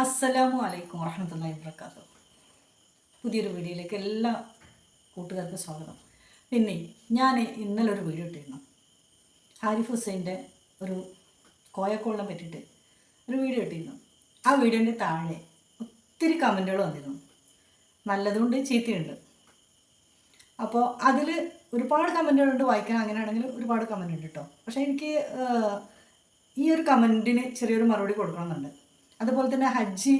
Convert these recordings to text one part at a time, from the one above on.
അസ്സലാമു അലൈക്കും വറഹമത്തല്ലാ വർക്കാത്തു പുതിയൊരു വീഡിയോയിലേക്ക് എല്ലാ കൂട്ടുകാർക്കും സ്വാഗതം. പിന്നെ ഞാൻ ഇന്നലെ ഒരു വീഡിയോ ഇട്ടിരുന്നു. ഹാരിഫ് ഹുസൈന്റെ ഒരു കോയക്കോളിനെ പറ്റിയിട്ട് ഒരു വീഡിയോ ഇട്ടിരുന്നു. ആ വീഡിയോന്റെ താഴെ ഒത്തിരി കമന്റുകൾ വന്നിരുന്നു. നല്ലതുണ്ട് ചീത്തയുണ്ട്. അപ്പോൾ അതിൽ ഒരുപാട് കമന്റുകളുണ്ട്. വായിക്കാൻ അങ്ങനെയാണെങ്കിൽ ഒരുപാട് കമന്റ് കേട്ടോ. പക്ഷേ എനിക്ക് ഈ ഒരു കമന്റിന് ചെറിയൊരു മറുപടി കൊടുക്കണമെന്നുണ്ട്. അതുപോലെ തന്നെ ഹജ്ജ്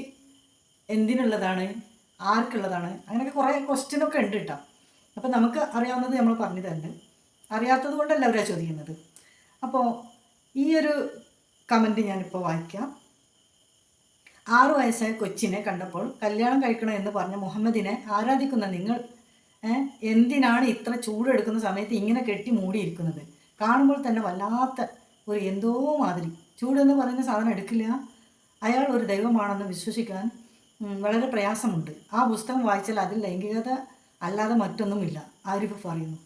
എന്തിനുള്ളതാണ്? ആർക്കുള്ളതാണ്? അങ്ങനെയൊക്കെ കുറേ ക്വസ്റ്റ്യനൊക്കെ ഉണ്ട് കേട്ടോ. അപ്പോൾ നമുക്ക് അറിയാവുന്നത് നമ്മൾ പറഞ്ഞു തരുന്നുണ്ട് അറിയാത്തത് കൊണ്ടല്ല അവരാ ചോദിക്കുന്നത്. അപ്പോൾ ഈ ഒരു കമന്റ് ഞാനിപ്പോൾ വായിക്കാം. ആറു വയസ്സായ കൊച്ചിനെ കണ്ടപ്പോൾ കല്യാണം കഴിക്കണം എന്ന് പറഞ്ഞ മുഹമ്മദിനെ ആരാധിക്കുന്ന നിങ്ങൾ എന്തിനാണ് ഇത്ര ചൂടെടുക്കുന്ന സമയത്ത് ഇങ്ങനെ കെട്ടി മൂടിയിരിക്കുന്നത്? കാണുമ്പോൾ തന്നെ വല്ലാത്ത ഒരു എന്തോ മാതിരി. ചൂടെന്ന് പറയുന്ന സാധനം എടുക്കില്ല? അയാൾ ഒരു ദൈവമാണെന്ന് വിശ്വസിക്കാൻ വളരെ പ്രയാസമുണ്ട്. ആ പുസ്തകം വായിച്ചാൽ അതിൽ ലൈംഗികത അല്ലാതെ മറ്റൊന്നുമില്ല ആരിഫ് പറയുന്നു.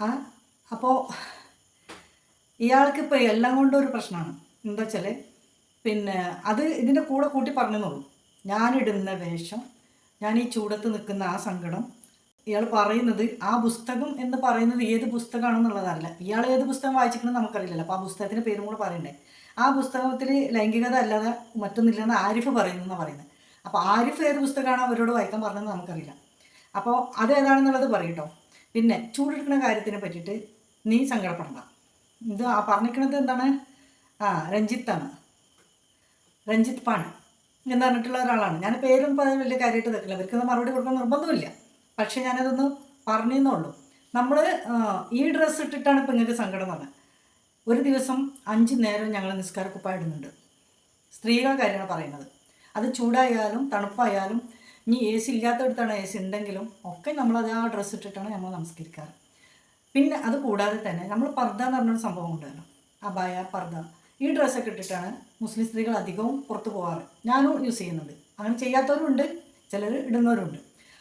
ആ അപ്പോൾ ഇയാൾക്കിപ്പോൾ എല്ലാം കൊണ്ടും ഒരു പ്രശ്നമാണ്. എന്താ വെച്ചാൽ പിന്നെ അത് ഇതിന്റെ കൂടെ കൂട്ടി പറഞ്ഞെന്നുള്ളൂ ഞാനിടുന്ന വേഷം ഞാൻ ഈ ചൂടത്ത് നിൽക്കുന്ന ആ സങ്കടം ഇയാൾ പറയുന്നത് ആ പുസ്തകം എന്ന് പറയുന്നത് ഏത് പുസ്തകമാണെന്നുള്ളതല്ല ഇയാൾ ഏത് പുസ്തകം വായിച്ചിട്ടുണ്ടെന്ന് നമുക്കറിയില്ലല്ലോ. അപ്പോൾ ആ പുസ്തകത്തിന്റെ പേരും കൂടെ പറയണ്ടേ? ആ പുസ്തകത്തിൽ ലൈംഗികത അല്ലാതെ മറ്റൊന്നില്ലെന്ന് ആരിഫ് പറയുന്നു എന്നാണ് പറയുന്നത്. അപ്പോൾ ആരിഫ് ഏത് പുസ്തകമാണ് അവരോട് വായിക്കാൻ പറഞ്ഞതെന്ന് നമുക്കറിയില്ല. അപ്പോൾ അത് ഏതാണെന്നുള്ളത് പറയട്ടോ. പിന്നെ ചൂടെടുക്കുന്ന കാര്യത്തിനെ പറ്റിയിട്ട് നീ സങ്കടപ്പെടണ്ട. ഇത് ആ പറഞ്ഞിരിക്കുന്നത് എന്താണ്? ആ രഞ്ജിത്താണ്. രഞ്ജിത്ത് പാണ് എന്ന് പറഞ്ഞിട്ടുള്ള ഒരാളാണ്. ഞാൻ പേരും പറയാൻ വലിയ കാര്യമായിട്ട് നിൽക്കില്ല. ഇവർക്ക് മറുപടി കൊടുക്കാൻ നിർബന്ധമില്ല. പക്ഷേ ഞാനതൊന്ന് പറഞ്ഞെന്നുള്ളൂ നമ്മൾ ഈ ഡ്രസ്സ് ഇട്ടിട്ടാണ് ഇപ്പം ഇങ്ങനെ സങ്കടം വന്നത്. ഒരു ദിവസം അഞ്ച് നേരം ഞങ്ങൾ നിസ്കാര കുപ്പായിടുന്നുണ്ട് സ്ത്രീകളുടെ കാര്യമാണ് പറയുന്നത്. അത് ചൂടായാലും തണുപ്പായാലും ഇനി എ സി ഇല്ലാത്തടത്താണ് എ സി ഉണ്ടെങ്കിലും ഒക്കെ നമ്മളത് ആ ഡ്രസ്സ് ഇട്ടിട്ടാണ് നമ്മൾ നമസ്കരിക്കാറ്. പിന്നെ അത് കൂടാതെ തന്നെ നമ്മൾ പർദ്ദ എന്ന് പറഞ്ഞൊരു സംഭവം ഉണ്ടല്ലോ. അബായ പർദ്ദ. ഈ ഡ്രസ്സൊക്കെ ഇട്ടിട്ടാണ് മുസ്ലിം സ്ത്രീകൾ അധികവും പുറത്തു പോകാറ്. ഞാനും യൂസ് ചെയ്യുന്നുണ്ട്. അങ്ങനെ ചെയ്യാത്തവരുണ്ട് ചിലർ ഇടുന്നവരുണ്ട്.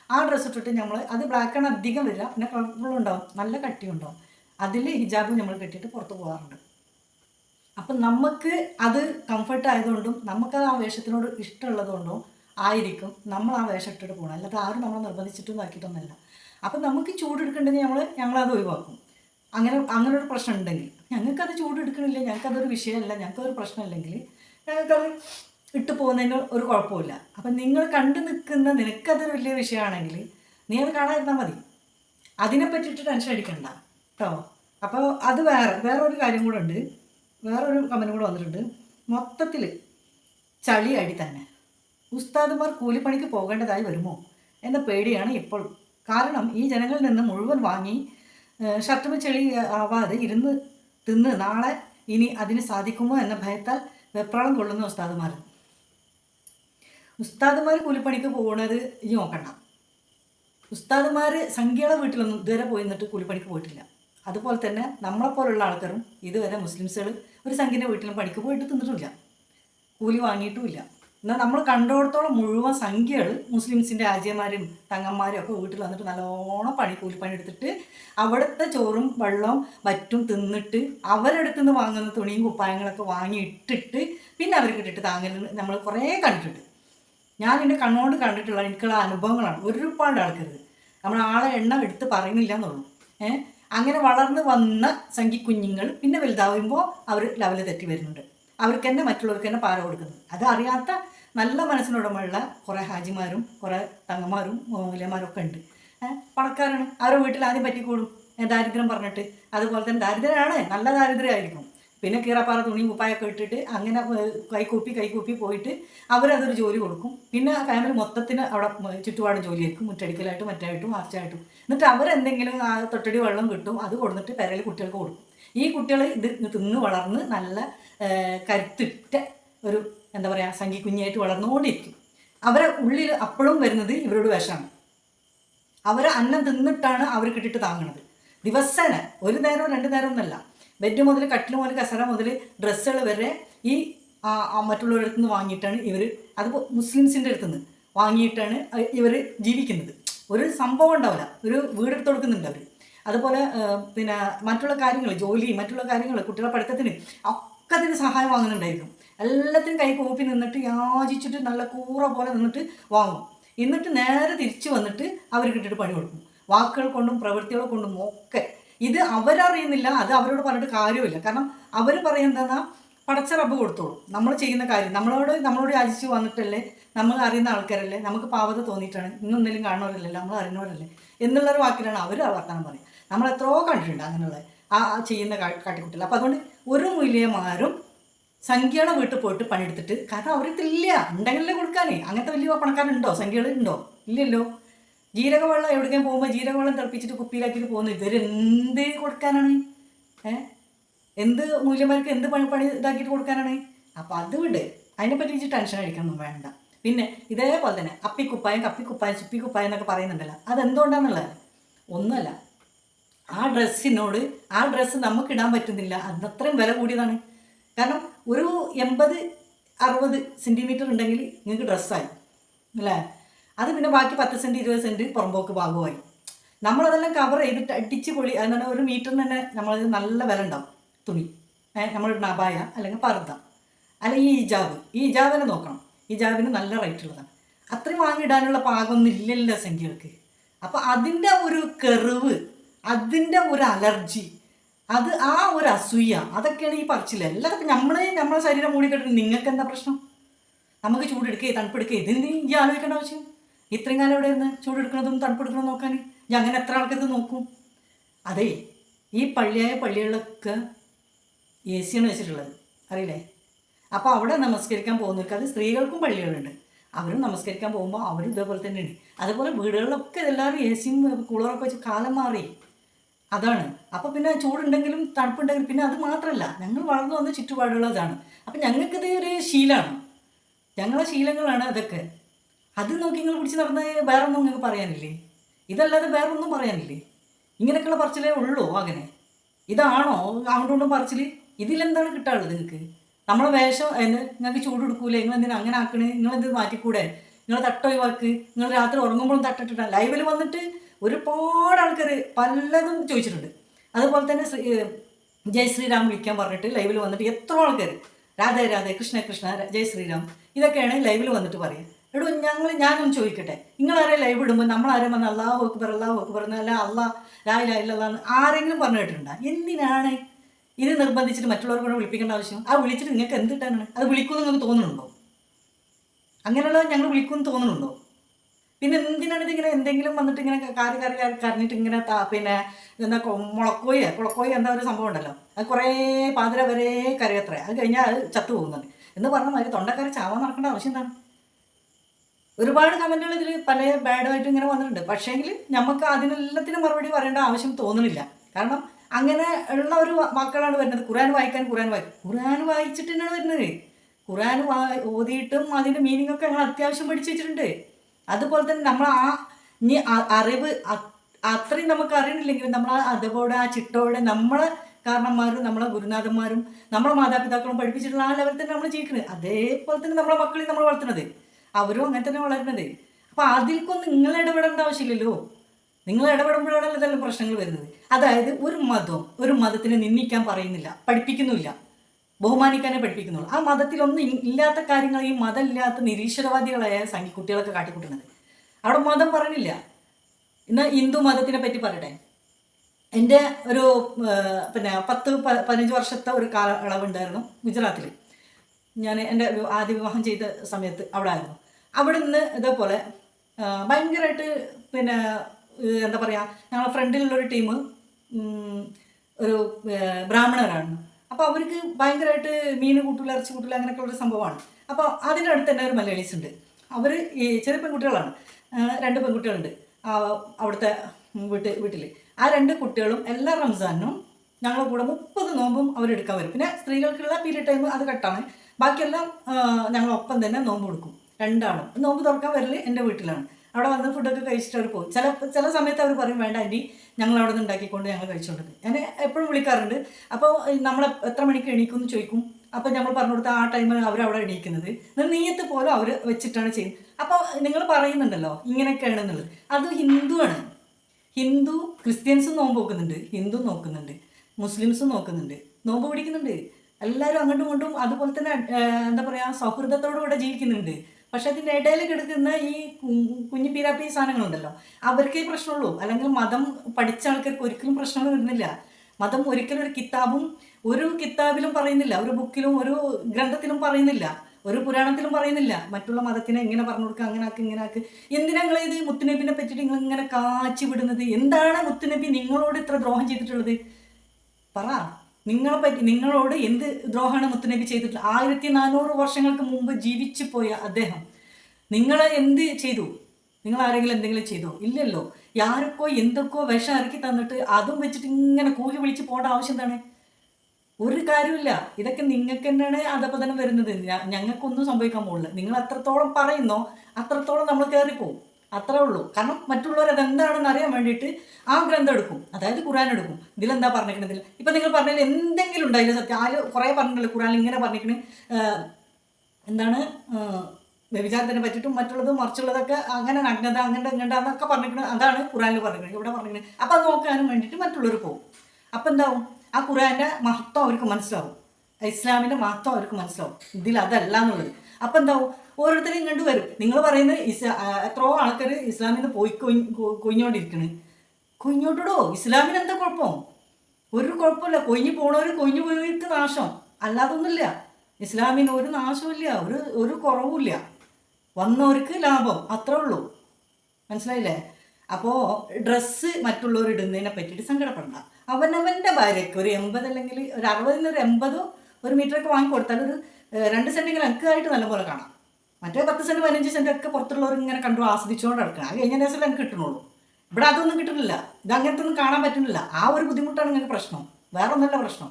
ആ ഡ്രസ്സ് ഇട്ടിട്ട് നമ്മൾ അത് ബ്ലാക്കാണ് അധികം വരിക. പിന്നെ കളർഫുൾ ഉണ്ടാവും. നല്ല കട്ടിയുണ്ടാവും. അതിൽ ഹിജാബ് നമ്മൾ കെട്ടിയിട്ട് പുറത്ത് പോകാറുണ്ട്. അപ്പം നമുക്ക് അത് കംഫർട്ട് ആയതുകൊണ്ടും നമുക്കത് ആ വേഷത്തിനോട് ഇഷ്ടമുള്ളതുകൊണ്ടും ആയിരിക്കും നമ്മൾ ആ വേഷം ഇട്ടിട്ട് പോകണം അല്ലാതെ ആരും നമ്മളെ നിർബന്ധിച്ചിട്ടും ഇതാക്കിയിട്ടൊന്നുമല്ല അപ്പം നമുക്ക് ചൂടെടുക്കേണ്ടത് നമ്മൾ ഞങ്ങളത് ഒഴിവാക്കും. അങ്ങനെ അങ്ങനെ ഒരു പ്രശ്നം ഉണ്ടെങ്കിൽ. ഞങ്ങൾക്കത് ചൂടെടുക്കണില്ല ഞങ്ങൾക്കതൊരു വിഷയമല്ല ഞങ്ങൾക്കതൊരു പ്രശ്നമില്ലെങ്കിൽ ഞങ്ങൾക്കത് ഇട്ട് പോകുന്നതിന് ഒരു കുഴപ്പമില്ല. അപ്പം നിങ്ങൾ കണ്ടു നിൽക്കുന്ന നിനക്കതൊരു വലിയ വിഷയമാണെങ്കിൽ നീ അത് കാണാതിരുന്നാൽ മതി. അതിനെ പറ്റിയിട്ട് ടെൻഷൻ അടിക്കണ്ട. കേട്ടോ അപ്പോൾ അത് വേറെ വേറെ ഒരു കാര്യം കൂടെ ഉണ്ട്. വേറൊരു കമന്റ് കൂടെ വന്നിട്ടുണ്ട്. മൊത്തത്തിൽ ചളി അടി തന്നെ. ഉസ്താദുമാർ കൂലിപ്പണിക്ക് പോകേണ്ടതായി വരുമോ? എന്ന പേടിയാണ് ഇപ്പോഴും. കാരണം ഈ ജനങ്ങളിൽ നിന്ന് മുഴുവൻ വാങ്ങി ഷർട്ടുമ ഷർട്ടും ചെളി ആവാതെ ഇരുന്ന് തിന്ന് നാളെ ഇനി അതിന് സാധിക്കുമോ എന്ന ഭയത്താൽ വെപ്രാളം കൊള്ളുന്ന ഉസ്താദുമാർ. ഉസ്താദുമാർ കൂലിപ്പണിക്ക് പോകുന്നത് ഇനി നോക്കണ്ട. ഉസ്താദുമാർ സംഖ്യയുടെ വീട്ടിലൊന്നും ഇതുവരെ പോയി നിന്നിട്ട് കൂലിപ്പണിക്ക് പോയിട്ടില്ല. അതുപോലെ തന്നെ നമ്മളെപ്പോലുള്ള ആൾക്കാരും ഇതുവരെ മുസ്ലിംസുകൾ ഒരു സംഖ്യന്റെ വീട്ടിലും പണിക്ക് പോയിട്ട് തിന്നിട്ടില്ല. കൂലി വാങ്ങിയിട്ടുമില്ല. എന്നാൽ നമ്മൾ കണ്ടോടത്തോളം മുഴുവൻ സംഖ്യകൾ മുസ്ലിംസിന്റെ ആജ്യന്മാരും തങ്ങന്മാരും ഒക്കെ വീട്ടിൽ വന്നിട്ട് നല്ലോണം പണി കൂലിപ്പണി എടുത്തിട്ട് അവിടുത്തെ ചോറും വെള്ളവും മറ്റും തിന്നിട്ട് അവരെടുത്തു നിന്ന് വാങ്ങുന്ന തുണിയും കുപ്പായങ്ങളൊക്കെ വാങ്ങി ഇട്ടിട്ട് പിന്നെ അവർക്ക് ഇട്ടിട്ട് താങ്ങൽ നമ്മൾ കുറേ കണ്ടിട്ടുണ്ട്. ഞാൻ എന്റെ കണ്ണുകൊണ്ട് കണ്ടിട്ടുള്ള എനിക്കുള്ള അനുഭവങ്ങളാണ് ഒരുപാട് ആൾക്കാർ. നമ്മൾ ആളെ എണ്ണം എടുത്ത് പറയുന്നില്ല എന്നുള്ളൂ. ഏഹ് അങ്ങനെ വളർന്നു വന്ന സംഖ്യ കുഞ്ഞുങ്ങൾ പിന്നെ വലുതാവുമ്പോൾ അവർ ലെവൽ തെറ്റി വരുന്നുണ്ട്. അവർക്ക് തന്നെ മറ്റുള്ളവർക്ക് തന്നെ പാറ കൊടുക്കുന്നത് അത് അറിയാത്ത നല്ല മനസ്സിനുടമുള്ള കുറേ ഹാജിമാരും കുറേ തങ്ങമാരും മൂലന്മാരും ഒക്കെ ഉണ്ട്. പണക്കാരാണ്. അവരുടെ വീട്ടിൽ ആദ്യം പറ്റിക്കൂടും ദാരിദ്ര്യം പറഞ്ഞിട്ട്. അതുപോലെ തന്നെ ദാരിദ്ര്യമാണ് നല്ല ദാരിദ്ര്യമായിരിക്കും. പിന്നെ കീറപ്പാറ തുണി കുപ്പായൊക്കെ ഇട്ടിട്ട് അങ്ങനെ കൈകൂപ്പി കൈകൂപ്പി പോയിട്ട് അവരതൊരു ജോലി കൊടുക്കും. പിന്നെ ആ ഫാമിലി മൊത്തത്തിന് അവിടെ ചുറ്റുപാടും ജോലിയായിരിക്കും മുറ്റടിക്കലായിട്ടും മറ്റായിട്ടും മാർച്ചായിട്ടും എന്നിട്ട് അവരെന്തെങ്കിലും ആ തൊട്ടടി വെള്ളം കിട്ടും അത് കൊടുത്തിട്ട് പെരയിൽ കുട്ടികൾക്ക് കൊടുക്കും. ഈ കുട്ടികൾ ഇത് തിന്ന് വളർന്ന് നല്ല കരുത്തിട്ട ഒരു എന്താ പറയുക സംഖ്യ കുഞ്ഞായിട്ട് വളർന്നുകൊണ്ടിരിക്കും. അവരെ ഉള്ളിൽ അപ്പോഴും വരുന്നത് ഇവരോട് വിഷമാണ്. അവരെ അന്നം തിന്നിട്ടാണ് അവർ കിട്ടിയിട്ട് താങ്ങണത്. ദിവസേന ഒരു നേരവും രണ്ട് നേരവും എന്നല്ല ബെഡ് മുതൽ കട്ടിൽ മുതൽ കസര മുതൽ ഡ്രസ്സുകൾ വരെ ഈ മറ്റുള്ളവരുടെ അടുത്ത് നിന്ന് വാങ്ങിയിട്ടാണ് ഇവർ അത് മുസ്ലിംസിന്റെ അടുത്ത് നിന്ന് വാങ്ങിയിട്ടാണ് ഇവർ ജീവിക്കുന്നത്. ഒരു സംഭവം ഉണ്ടാവില്ല. ഒരു വീടെടുത്ത് കൊടുക്കുന്നുണ്ട് അവർ അതുപോലെ പിന്നെ മറ്റുള്ള കാര്യങ്ങൾ ജോലി മറ്റുള്ള കാര്യങ്ങൾ കുട്ടികളുടെ പഠിത്തത്തിന് ഒക്കെ അതിന് സഹായം വാങ്ങുന്നുണ്ടായിരിക്കും. എല്ലാത്തിനും കൈ കോപ്പി നിന്നിട്ട് യാചിച്ചിട്ട് നല്ല കൂറ പോലെ നിന്നിട്ട് വാങ്ങും. എന്നിട്ട് നേരെ തിരിച്ചു വന്നിട്ട് അവർ കിട്ടിയിട്ട് പണി കൊടുക്കും. വാക്കുകൾ കൊണ്ടും പ്രവൃത്തികൾ കൊണ്ടും ഒക്കെ ഇത് അവരറിയുന്നില്ല അത് അവരോട് പറഞ്ഞിട്ട് കാര്യമില്ല കാരണം അവർ പറയുന്നതെന്നാ പടച്ച റബ്ബ് കൊടുത്തോളൂ. നമ്മൾ ചെയ്യുന്ന കാര്യം നമ്മളോട് നമ്മളോട് യാചിച്ച് വന്നിട്ടല്ലേ നമ്മൾ അറിയുന്ന ആൾക്കാരല്ലേ നമുക്ക് പാവത തോന്നിയിട്ടാണ്. ഇന്നൊന്നിലും കാണുന്നവരല്ലേ നമ്മൾ അറിയുന്നവരല്ലേ എന്നുള്ളൊരു വാക്കിലാണ് അവർ വർത്തമാനം പറയും നമ്മൾ എത്രയോ കണ്ടിട്ടുണ്ട് അങ്ങനെയുള്ള ആ ചെയ്യുന്ന കാട്ടിക്കുട്ടികൾ അപ്പോൾ അതുകൊണ്ട് ഒരു മൂല്യമാരും സംഖ്യയുടെ വീട്ടിൽ പോയിട്ട് പണിയെടുത്തിട്ട് കാരണം അവർക്കില്ല ഉണ്ടെങ്കിലല്ലേ കൊടുക്കാനേ. അങ്ങനത്തെ വലിയ പണക്കാരുണ്ടോ? സംഖ്യകൾ ഉണ്ടോ? ഇല്ലല്ലോ. ജീരകവെള്ളം എവിടെയെങ്കിലും പോകുമ്പോൾ ജീരകവെള്ളം തിളപ്പിച്ചിട്ട് കുപ്പിയിലാക്കിയിട്ട് പോകുന്നു. ഇവരെന്ത് കൊടുക്കാനാണ്? ഏ? എന്ത് മൂല്യമാർക്ക് എന്ത് പണി പണി ഇതാക്കിയിട്ട് കൊടുക്കാനാണ്? അപ്പോൾ അത് വിട് അതിനെപ്പറ്റി പറ്റി ടെൻഷൻ അടിക്കാനൊന്നും വേണ്ട. പിന്നെ ഇതേപോലെ തന്നെ അപ്പിക്കുപ്പായം കപ്പിക്കുപ്പായം ചുപ്പിക്കുപ്പായം എന്നൊക്കെ പറയുന്നുണ്ടല്ലോ. അതെന്തുകൊണ്ടാണെന്നുള്ളത് ഒന്നുമല്ല. ആ ഡ്രസ്സിനോട് ആ ഡ്രസ്സ് നമുക്ക് ഇടാൻ പറ്റുന്നില്ല. അത് അത്രയും വില കൂടിയതാണ്. കാരണം ഒരു എൺപത് അറുപത് സെന്റിമീറ്റർ ഉണ്ടെങ്കിൽ നിങ്ങൾക്ക് ഡ്രസ്സായി. അല്ലേ? അത് പിന്നെ ബാക്കി പത്ത് സെന്റ് ഇരുപത് സെന്റ് പുറമ്പോക്ക് ഭാഗമായി. നമ്മളതെല്ലാം കവർ ചെയ്തിട്ട് അടിച്ച് പൊളി അതിനുള്ള ഒരു മീറ്ററിന് തന്നെ നമ്മളത് നല്ല വില ഉണ്ടാവും. തുണി. നമ്മൾ നബായ അല്ലെങ്കിൽ പർദ്ദ. അല്ലെങ്കിൽ ഈ ഇജാബ് ഈ ഇജാബിനെ നോക്കണം. ഇജാബിന് നല്ല റേറ്റ് ഉള്ളതാണ്. അത്രയും വാങ്ങിയിടാനുള്ള പാകമൊന്നും ഇല്ലല്ലോ സംഖ്യകൾക്ക്. അപ്പോൾ അതിന്റെ ഒരു കെറിവ് അതിന്റെ ഒരു അലർജി അത് ആ ഒരു അസൂയ അതൊക്കെയാണ് ഈ പറച്ചിൽ എല്ലാവർക്കും നമ്മളെ നമ്മളെ ശരീരം മൂടിക്കെട്ടിട്ട് നിങ്ങൾക്ക് എന്താ പ്രശ്നം? നമുക്ക് ചൂടെടുക്കുക തണുപ്പെടുക്കുക ഇതിന് ഈ ആലോചിക്കേണ്ട ആവശ്യം? ഇത്രയും കാലം ഇവിടെ നിന്ന് ചൂടെടുക്കണതും തണുപ്പെടുക്കണതും നോക്കാൻ. ഞാൻ അങ്ങനെ എത്ര ആൾക്കാർ നോക്കും? അതെ ഈ പള്ളിയായ പള്ളികളിലൊക്കെ എ സിയാണ് വെച്ചിട്ടുള്ളത്. അറിയില്ലേ? അപ്പോൾ അവിടെ നമസ്കരിക്കാൻ പോകുന്നവർക്ക് അത് സ്ത്രീകൾക്കും പള്ളികളുണ്ട്. അവരും നമസ്കരിക്കാൻ പോകുമ്പോൾ അവരും ഇതേപോലെ തന്നെയാണ്. അതുപോലെ വീടുകളിലൊക്കെ എല്ലാവരും എ സിയും കൂളറൊക്കെ വെച്ച് കാലം മാറി. അതാണ്. അപ്പോൾ പിന്നെ ചൂടുണ്ടെങ്കിലും തണുപ്പുണ്ടെങ്കിലും പിന്നെ അത് മാത്രമല്ല ഞങ്ങൾ വളർന്നു വന്ന ചുറ്റുപാടുകൾ അതാണ്. അപ്പം ഞങ്ങൾക്കിത് ഒരു ശീലമാണ് ഞങ്ങളെ ശീലങ്ങളാണ് അതൊക്കെ. അത് നോക്കി നിങ്ങൾ പിടിച്ച് നടന്ന വേറെ ഒന്നും നിങ്ങൾക്ക് പറയാനില്ലേ? ഇതല്ലാതെ വേറെ ഒന്നും പറയാനില്ലേ? ഇങ്ങനെയൊക്കെയുള്ള പറച്ചിലേ ഉള്ളൂ അങ്ങനെ? ഇതാണോ അങ്ങോട്ടും പറച്ചിൽ ഇതിലെന്താണ് കിട്ടാനുള്ളത് നിങ്ങൾക്ക്? നമ്മളെ വേഷം നിങ്ങൾക്ക് ചൂട് കൊടുക്കൂലേ? നിങ്ങൾ എന്തിനാ അങ്ങനെ ആക്കണേ? നിങ്ങൾ എന്ത് മാറ്റിക്കൂടെ? നിങ്ങൾ തട്ട ഒഴിവാക്ക്. നിങ്ങൾ രാത്രി ഉറങ്ങുമ്പോഴും തട്ടിട്ടിട്ടാ ലൈവിൽ വന്നിട്ട് ഒരുപാട് ആൾക്കാർ പലതും ചോദിച്ചിട്ടുണ്ട്. അതുപോലെ തന്നെ ജയ് ശ്രീരാം വിളിക്കാൻ പറഞ്ഞിട്ട് ലൈവിൽ വന്നിട്ട് എത്ര ആൾക്കാർ രാധേ രാധേ കൃഷ്ണ കൃഷ്ണ ജയ് ശ്രീരാം. ഇതൊക്കെയാണ് ലൈവിൽ വന്നിട്ട് പറയുക എടോ ഞങ്ങൾ ഞാനൊന്ന് ചോദിക്കട്ടെ. നിങ്ങൾ നിങ്ങളാരെ ലൈവ് ഇടുമ്പോൾ നമ്മൾ ആരും വന്ന് അള്ളാഹ് അക്ബർ അള്ളാഹ് അക്ബർ അല്ല അള്ളാഹ് ലായി ലായി അല്ലാന്ന് ആരെങ്കിലും പറഞ്ഞു കേട്ടിട്ടുണ്ടോ എന്തിനാണ് ഇത് നിർബന്ധിച്ചിട്ട് മറ്റുള്ളവർ കൂടെ വിളിപ്പിക്കേണ്ട ആവശ്യം? ആ വിളിച്ചിട്ട് നിങ്ങൾക്ക് എന്ത് കിട്ടാനാണ്? അത് വിളിക്കുമെന്ന് നിങ്ങൾക്ക് തോന്നുന്നുണ്ടോ? അങ്ങനെയുള്ള ഞങ്ങൾ വിളിക്കുമെന്ന് തോന്നുന്നുണ്ടോ? പിന്നെ എന്തിനാണ് ഇതിങ്ങനെ എന്തെങ്കിലും വന്നിട്ട് ഇങ്ങനെ കാറി കാറി കാറി കരഞ്ഞിട്ട് ഇങ്ങനെ താ പിന്നെ എന്താ മുളക്കോയ കുളക്കോയ എന്താ ഒരു സംഭവം ഉണ്ടല്ലോ. അത് കുറേ പാതിര വരെ കറിയത്രേ അത് കഴിഞ്ഞാൽ അത് ചത്തു പോകുന്നുണ്ട് എന്ന് പറഞ്ഞാൽ മാതിരി തൊണ്ടക്കറി ചാവാൻ നടക്കേണ്ട ആവശ്യം എന്താണ്? ഒരുപാട് കമന്റുകൾ ഇതിൽ പല ബാഡായിട്ട് ഇങ്ങനെ വന്നിട്ടുണ്ട്. പക്ഷേങ്കിൽ നമുക്ക് അതിനെല്ലാത്തിനും മറുപടി പറയേണ്ട ആവശ്യം തോന്നുന്നില്ല കാരണം അങ്ങനെ ഉള്ള ഒരു വാക്കുകളാണ് വരുന്നത്. ഖുറാൻ വായിക്കാൻ ഖുറാൻ വായിക്കും ഖുറാൻ വായിച്ചിട്ട് തന്നെയാണ് വരുന്നത്. ഖുറാൻ വാ ഓതിയിട്ടും അതിന്റെ മീനിങ് ഒക്കെ ഞങ്ങൾ അത്യാവശ്യം പഠിച്ചു വെച്ചിട്ടുണ്ട്. അതുപോലെ തന്നെ നമ്മൾ ആ ഇനി അറിവ് അത്രയും നമുക്ക് അറിയണില്ലെങ്കിലും നമ്മൾ ആ ആ ചിട്ടോടെ നമ്മളെ കാരണന്മാരും നമ്മളെ ഗുരുനാഥന്മാരും നമ്മളെ മാതാപിതാക്കളും പഠിപ്പിച്ചിട്ടുള്ള ആ ലെവലിൽ തന്നെ നമ്മൾ ജീവിക്കുന്നത് അതേപോലെ തന്നെ നമ്മളെ മക്കളെയും നമ്മൾ വളർത്തുന്നത് അവരും അങ്ങനെ തന്നെ വളരുന്നത് അപ്പോൾ അതിൽക്കൊന്നും നിങ്ങൾ ഇടപെടേണ്ട ആവശ്യമില്ലല്ലോ. നിങ്ങൾ ഇടപെടുമ്പോഴാണല്ലോ ഇതെല്ലാം പ്രശ്നങ്ങൾ വരുന്നത്. അതായത് ഒരു മതം ഒരു മതത്തിനെ നിന്ദിക്കാൻ പറയുന്നില്ല പഠിപ്പിക്കുന്നില്ല ബഹുമാനിക്കാനേ പഠിപ്പിക്കുന്നുള്ളൂ. ആ മതത്തിലൊന്നും ഇല്ലാത്ത കാര്യങ്ങൾ ഈ മതമില്ലാത്ത നിരീശ്വരവാദികളായ സംഘി കുട്ടികളൊക്കെ കാട്ടിക്കൂട്ടുന്നത്. അവിടെ മതം പറഞ്ഞില്ല ഇന്ന് ഹിന്ദു മതത്തിനെ പറ്റി പറയട്ടെ. എന്റെ ഒരു പിന്നെ പത്ത് പതിനഞ്ച് വർഷത്തെ ഒരു കാലയളവുണ്ടായിരുന്നു ഗുജറാത്തിൽ ഞാൻ എന്റെ ആദ്യ വിവാഹം ചെയ്ത സമയത്ത് അവിടെ ആയിരുന്നു. അവിടെ നിന്ന് ഇതേപോലെ ഭയങ്കരമായിട്ട് പിന്നെ എന്താ പറയുക ഞങ്ങളെ ഫ്രണ്ടിലുള്ളൊരു ടീം ഒരു ബ്രാഹ്മണരാണ്. അപ്പോൾ അവർക്ക് ഭയങ്കരമായിട്ട് മീൻ കൂട്ടില്ല ഇറച്ചി കൂട്ടില്ല അങ്ങനെയൊക്കെ ഉള്ളൊരു സംഭവമാണ്. അപ്പോൾ അതിന്റെ അടുത്ത് തന്നെ ഒരു മലയാളീസ് ഉണ്ട്. അവർ ഈ ചെറിയ പെൺകുട്ടികളാണ്. രണ്ട് പെൺകുട്ടികളുണ്ട്. അവിടുത്തെ വീട്ടിൽ വീട്ടിൽ ആ രണ്ട് കുട്ടികളും എല്ലാ റംസാനും ഞങ്ങളുടെ കൂടെ മുപ്പത് നോമ്പും അവരെടുക്കാൻ വരും. പിന്നെ സ്ത്രീകൾക്കുള്ള പീരിയഡ് ടൈം അത് കട്ടാണ്. ബാക്കിയെല്ലാം ഞങ്ങളൊപ്പം തന്നെ നോമ്പ് കൊടുക്കും. രണ്ടാളും നോമ്പ് തുറക്കാൻ വരൽ എന്റെ വീട്ടിലാണ്. അവിടെ വന്ന് ഫുഡൊക്കെ കഴിച്ചിട്ട് അവർ പോകും. ചില ചില സമയത്ത് അവർ പറയും വേണ്ട ആന്റി ഞങ്ങൾ അവിടെ നിന്ന് ഉണ്ടാക്കിക്കൊണ്ട് ഞങ്ങൾ കഴിച്ചോണ്ടത് എന്നെ എപ്പോഴും വിളിക്കാറുണ്ട്. അപ്പോൾ നമ്മൾ എത്ര മണിക്ക് എണീക്കും എന്ന് ചോദിക്കും. അപ്പോൾ നമ്മൾ പറഞ്ഞു കൊടുത്ത ആ ടൈമിൽ അവരവിടെ എണീക്കുന്നത്. എന്നാൽ നീയത്ത് പോലും അവർ വെച്ചിട്ടാണ് ചെയ്യുന്നത്. അപ്പോൾ നിങ്ങൾ പറയുന്നുണ്ടല്ലോ ഇങ്ങനെയൊക്കെയാണ് എന്നുള്ളത്. അത് ഹിന്ദുവാണ്. ഹിന്ദു ക്രിസ്ത്യൻസും നോമ്പ് നോക്കുന്നുണ്ട് ഹിന്ദു നോക്കുന്നുണ്ട്. മുസ്ലിംസും നോക്കുന്നുണ്ട്. നോമ്പ് പിടിക്കുന്നുണ്ട്. എല്ലാവരും അങ്ങോട്ടും ഇങ്ങോട്ടും അതുപോലെ തന്നെ എന്താ പറയുക സൗഹൃദത്തോടു കൂടെ ജീവിക്കുന്നുണ്ട്. പക്ഷെ അതിന്റെ ഇടയിൽ കിടക്കുന്ന ഈ കുഞ്ഞു പീരാപ്പി സാധനങ്ങളുണ്ടല്ലോ അവർക്കേ പ്രശ്നമുള്ളൂ. അല്ലെങ്കിൽ മതം പഠിച്ച ആൾക്കാർക്ക് ഒരിക്കലും പ്രശ്നങ്ങൾ വരുന്നില്ല. മതം ഒരിക്കലും ഒരു കിതാബും ഒരു കിതാബിലും പറയുന്നില്ല. ഒരു ബുക്കിലും ഒരു ഗ്രന്ഥത്തിലും പറയുന്നില്ല. ഒരു പുരാണത്തിലും പറയുന്നില്ല. മറ്റുള്ള മതത്തിനെ ഇങ്ങനെ പറഞ്ഞു കൊടുക്കുക അങ്ങനെ ആക്കി ഇങ്ങനെ ആക്ക്. എന്തിനാ നിങ്ങൾ ഇത് മുത്തുനബിനെ പറ്റിയിട്ട് നിങ്ങൾ ഇങ്ങനെ കാച്ചി വിടുന്നത്? എന്താണ് മുത്തുനബി നിങ്ങളോട് ഇത്ര ദ്രോഹം ചെയ്തിട്ടുള്ളത്? പറ. നിങ്ങളെ പറ്റി നിങ്ങളോട് എന്ത് ദ്രോഹമാണ് മുത്തനബി ചെയ്തിട്ടുള്ള ആയിരത്തി നാനൂറ് വർഷങ്ങൾക്ക് മുമ്പ് ജീവിച്ചു പോയ അദ്ദേഹം നിങ്ങൾ എന്ത് ചെയ്തു? നിങ്ങൾ ആരെങ്കിലും എന്തെങ്കിലും ചെയ്തോ? ഇല്ലല്ലോ. ആരൊക്കെ എന്തൊക്കെയോ വിഷം ഇറക്കി തന്നിട്ട് അതും വെച്ചിട്ട് ഇങ്ങനെ കൂലി വിളിച്ച് പോകേണ്ട ആവശ്യം എന്താണ്? ഒരു കാര്യമില്ല ഇതൊക്കെ നിങ്ങൾക്ക് തന്നെയാണ് അധപതനം വരുന്നത്. ഞങ്ങൾക്കൊന്നും സംഭവിക്കാൻ പോകുന്നില്ല. നിങ്ങൾ അത്രത്തോളം പറയുന്നോ അത്രത്തോളം നമ്മൾ കയറിപ്പോവും. അത്രേ ഉള്ളൂ. കാരണം മറ്റുള്ളവർ അതെന്താണെന്ന് അറിയാൻ വേണ്ടിയിട്ട് ആ ഗ്രന്ഥം എടുക്കും. അതായത് ഖുറാൻ എടുക്കും. ഇതിലെന്താ പറഞ്ഞിരിക്കണതിൽ ഇപ്പം നിങ്ങൾ പറഞ്ഞതിൽ എന്തെങ്കിലും ഉണ്ടായില്ല സത്യം ആര് കുറേ പറഞ്ഞിട്ടുണ്ടല്ലോ ഖുറാൻ ഇങ്ങനെ പറഞ്ഞിരിക്കണേ. എന്താണ്? വ്യഭിചാരത്തിനെ പറ്റിയിട്ടും മറ്റുള്ളത് മറിച്ചുള്ളതൊക്കെ അങ്ങനെ നഗ്നത അങ്ങനെ ഇങ്ങനെ എന്നൊക്കെ പറഞ്ഞിരിക്കുന്നത് അതാണ് ഖുറാനിൽ പറഞ്ഞിരിക്കുന്നത് ഇവിടെ പറഞ്ഞിരിക്കുന്നത് അപ്പം അത് നോക്കാനും വേണ്ടിയിട്ട് മറ്റുള്ളവർ പോകും. അപ്പം എന്താവും? ആ ഖുറാന്റെ മഹത്വം അവർക്ക് മനസ്സിലാവും. ഇസ്ലാമിന്റെ മഹത്വം അവർക്ക് മനസ്സിലാവും. ഇതിൽ അതല്ല എന്നുള്ളത്. അപ്പം എന്താവും? ഓരോരുത്തരെയും ഇങ്ങോട്ട് വരും. നിങ്ങൾ പറയുന്നത് ഇസ്ലാ ആ, എത്രയോ ആൾക്കാർ ഇസ്ലാമിൽ നിന്ന് പോയി കൊഞ്ഞോണ്ടിരിക്കണ് കൊഞ്ഞോട്ടിടോ ഇസ്ലാമിന് എന്താ കുഴപ്പം? ഒരു കുഴപ്പമില്ല. കൊഞ്ഞു പോണവർ കൊഞ്ഞു പോയവർക്ക് നാശം. അല്ലാതൊന്നുമില്ല. ഇസ്ലാമിന് ഒരു നാശമില്ല ഒരു ഒരു കുറവുമില്ല. വന്നവർക്ക് ലാഭം. അത്രേ ഉള്ളൂ. മനസ്സിലായില്ലേ? അപ്പോൾ ഡ്രസ്സ് മറ്റുള്ളവർ ഇടുന്നതിനെ പറ്റിയിട്ട് സങ്കടപ്പെടണ്ട. അവനവന്റെ ഭാര്യയ്ക്ക് ഒരു എൺപത് അല്ലെങ്കിൽ ഒരു അറുപതിൽ നിന്ന് ഒരു എൺപതോ ഒരു മീറ്ററൊക്കെ വാങ്ങി കൊടുത്താൽ ഒരു രണ്ട് സെന്റെങ്കിലും എനിക്കായിട്ട് നല്ലപോലെ കാണാം. മറ്റേ പത്ത് സെന്റ് പതിനഞ്ച് സെന്റ് ഒക്കെ പുറത്തുള്ളവർ ഇങ്ങനെ കണ്ടു ആസ്വദിച്ചുകൊണ്ട് നടക്കണം. അത് കഴിഞ്ഞ ദിവസം എനിക്ക് കിട്ടണുള്ളൂ. ഇവിടെ അതൊന്നും കിട്ടുന്നില്ല. ഇത് അങ്ങനത്തെ ഒന്നും കാണാൻ പറ്റുന്നില്ല. ആ ഒരു ബുദ്ധിമുട്ടാണ് നിങ്ങൾക്ക് പ്രശ്നം. വേറെ ഒന്നല്ല പ്രശ്നം.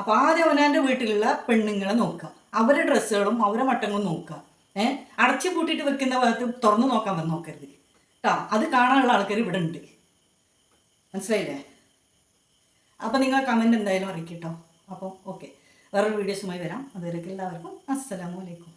അപ്പോൾ ആദ്യം അവനാന്റെ വീട്ടിലുള്ള പെണ്ണുങ്ങളെ നോക്കുക. അവരുടെ ഡ്രസ്സുകളും അവരുടെ മട്ടങ്ങളും നോക്കുക. ഏഹ് അടച്ചു പൂട്ടിയിട്ട് വെക്കുന്ന ഭാഗത്ത് തുറന്നു നോക്കാൻ വന്ന് നോക്കരുത്. കേട്ടോ അത് കാണാനുള്ള ആൾക്കാർ ഇവിടെ ഉണ്ട്. മനസ്സിലായില്ലേ? അപ്പോൾ നിങ്ങൾ കമന്റ് എന്തായാലും അറിയിക്കട്ടോ അപ്പോൾ ഓക്കെ വേറൊരു വീഡിയോസുമായി വരാം. അതുവരേക്കും എല്ലാവർക്കും അസ്സലാമു അലൈക്കും.